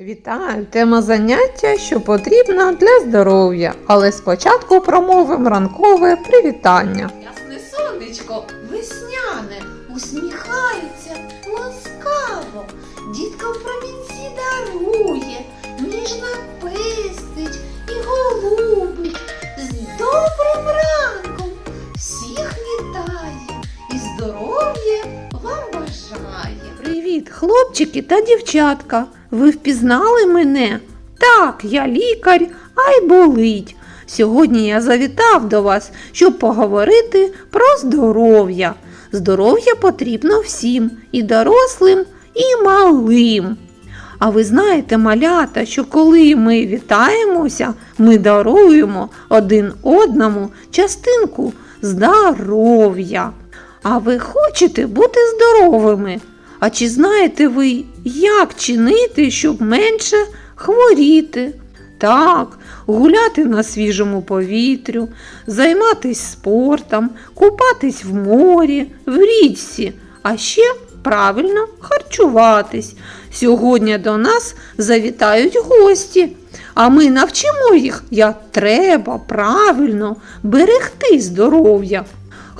Вітаю! Тема заняття, що потрібно для здоров'я. Але спочатку промовимо ранкове привітання. Ясне сонечко весняне усміхається ласкаво, діткам промінці Привіт, хлопчики та дівчатка! Ви впізнали мене? Так, я лікар, а й болить. Сьогодні я завітав до вас, щоб поговорити про здоров'я. Здоров'я потрібно всім, і дорослим, і малим. А ви знаєте, малята, що коли ми вітаємося, ми даруємо один одному частинку здоров'я. А ви хочете бути здоровими? А чи знаєте ви, як чинити, щоб менше хворіти? Так, гуляти на свіжому повітрю, займатися спортом, купатись в морі, в річці, а ще правильно харчуватись. Сьогодні до нас завітають гості, а ми навчимо їх, як треба правильно берегти здоров'я.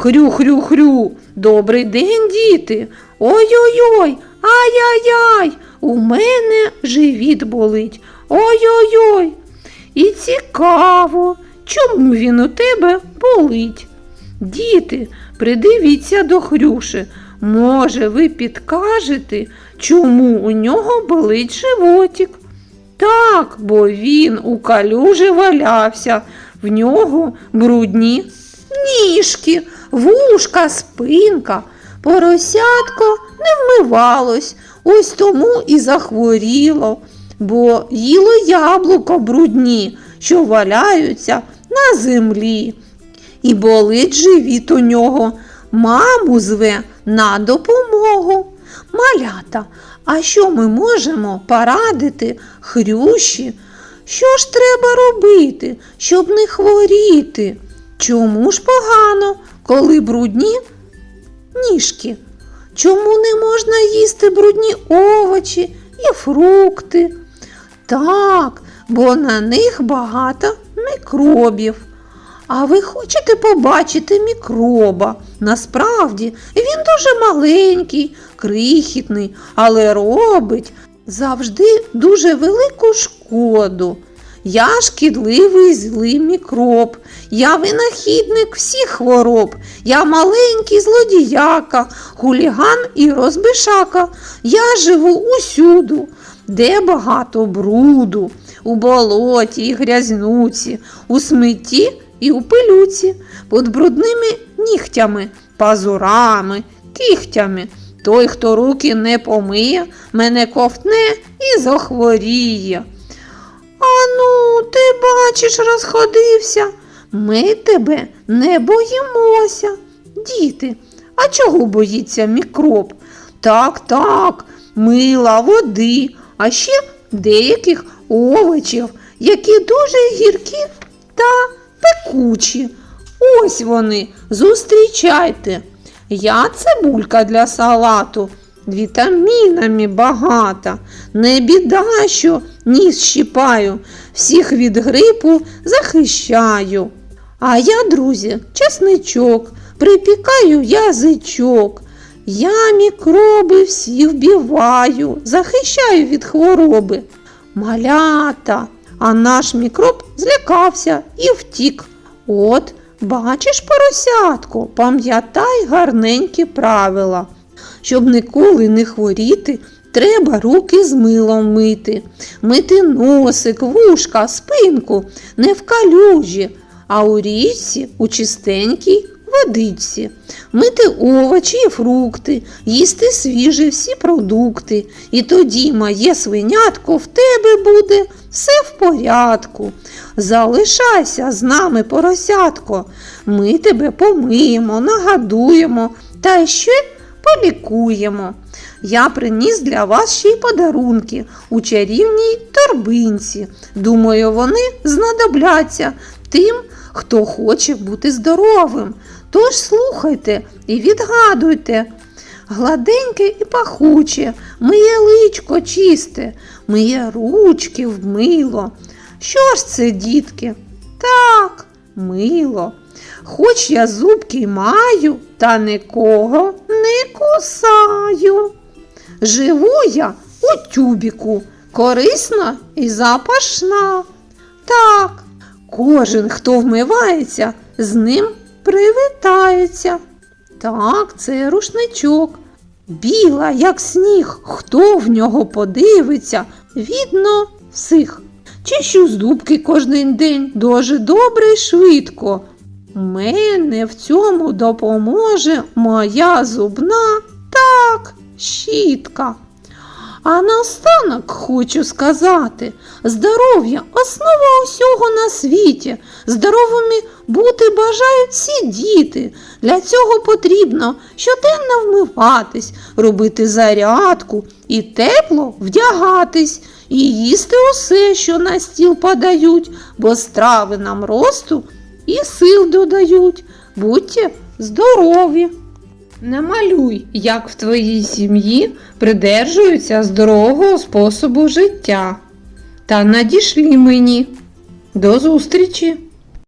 Хрю-хрю-хрю, добрий день, діти. Ой-ой-ой, ай-яй-яй, у мене живіт болить. Ой-ой-ой. І цікаво, чому він у тебе болить. Діти, придивіться до Хрюши. Може, ви підкажете, чому у нього болить животик? Так, бо він у калюжі валявся, в нього брудні ніжки, вушка, спинка. Поросятко не вмивалось, ось тому і захворіло, бо їло яблуко брудні, що валяються на землі. І болить живіт у нього, маму зве на допомогу. Малята, а що ми можемо порадити хрющі? Що ж треба робити, щоб не хворіти? Чому ж погано, коли брудні ніжки? Чому не можна їсти брудні овочі і фрукти? Так, бо на них багато мікробів. А ви хочете побачити мікроба? Насправді він дуже маленький, крихітний, але робить завжди дуже велику шкоду. Я шкідливий злий мікроб, я винахідник всіх хвороб, я маленький злодіяка, хуліган і розбишака. Я живу усюду, де багато бруду, у болоті і грязнуці, у смітті і у пилюці, під брудними нігтями, пазурами, кігтями. Той, хто руки не помиє, мене ковтне і захворіє. Ану, ти бачиш, розходився. Ми тебе не боїмося. Діти, а чого боїться мікроб? Так, так, мила, води, а ще деяких овочів, які дуже гіркі та пекучі. Ось вони, зустрічайте. Я цибулька для салату, вітамінами багата. Не біда, що ніс щіпаю, всіх від грипу захищаю. А я, друзі, чесничок, припікаю язичок. Я мікроби всі вбиваю, захищаю від хвороби. Малята, а наш мікроб злякався і втік. От, бачиш, поросятко, пам'ятай гарненькі правила. Щоб ніколи не хворіти, треба руки з милом мити, мити носик, вушка, спинку, не в калюжі, а у річці у чистенькій водичці, мити овочі і фрукти, їсти свіжі всі продукти. І тоді, моє свинятко, в тебе буде все в порядку. Залишайся з нами, поросятко. Ми тебе помиємо, нагадуємо та ще полікуємо. Я приніс для вас ще й подарунки у чарівній торбинці. Думаю, вони знадобляться тим, хто хоче бути здоровим. Тож слухайте і відгадуйте. гладеньке і пахуче, миє личко чисте, миє ручки в мило. Що ж це, дітки? Так, мило. Хоч я зубки маю, та нікого кусаю. Живу я у тюбіку, корисна і запашна. Так, кожен, хто вмивається, з ним привітається. Так, це рушничок. Біла, як сніг, хто в нього подивиться, видно всіх. Чищу зубки кожен день дуже добре і швидко. Мене в цьому допоможе моя зубна так, щітка. А наостанок хочу сказати, здоров'я основа усього на світі. Здоровими бути бажають всі діти. Для цього потрібно щоденно вмиватись, робити зарядку і тепло вдягатись, і їсти усе, що на стіл подають, бо страви нам росту і сил додають. Будьте здорові! Намалюй, як в твоїй сім'ї придержуються здорового способу життя. Та надішлі мені. До зустрічі!